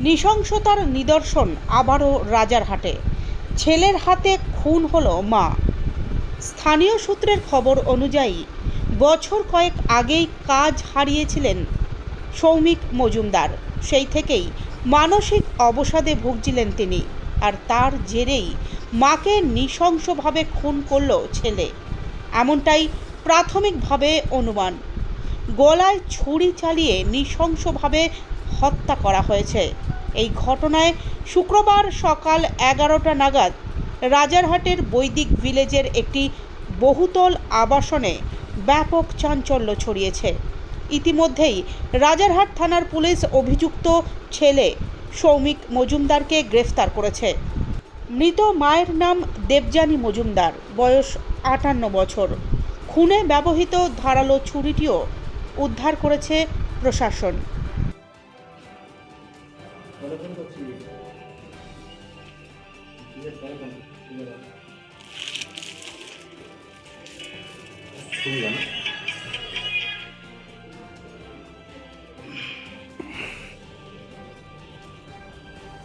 নৃশংসতার নিদর্শন আবারও রাজারহাটে ছেলের হাতে খুন হলো মা। স্থানীয় সূত্রের খবর অনুযায়ী, বছর কয়েক আগেই কাজ হারিয়েছিলেন সৌমিক মজুমদার। সেই থেকেই মানসিক অবসাদে ভুগছিলেন তিনি আর তার জেরেই মাকে নৃশংসভাবে খুন করল ছেলে। এমনটাই প্রাথমিকভাবে অনুমান। গলায় ছুরি চালিয়ে নৃশংসভাবে হত্যা করা হয়েছে। এই ঘটনায় শুক্রবার সকাল এগারোটা নাগাদ রাজারহাটের বৈদিক ভিলেজের একটি বহুতল আবাসনে ব্যাপক চাঞ্চল্য ছড়িয়েছে। ইতিমধ্যেই রাজারহাট থানার পুলিশ অভিযুক্ত ছেলে সৌমিক মজুমদারকে গ্রেফতার করেছে। মৃত মায়ের নাম দেবযানী মজুমদার, বয়স আটান্ন বছর। খুনে ব্যবহৃত ধারালো ছুরিটিও উদ্ধার করেছে প্রশাসন। শুনলাম।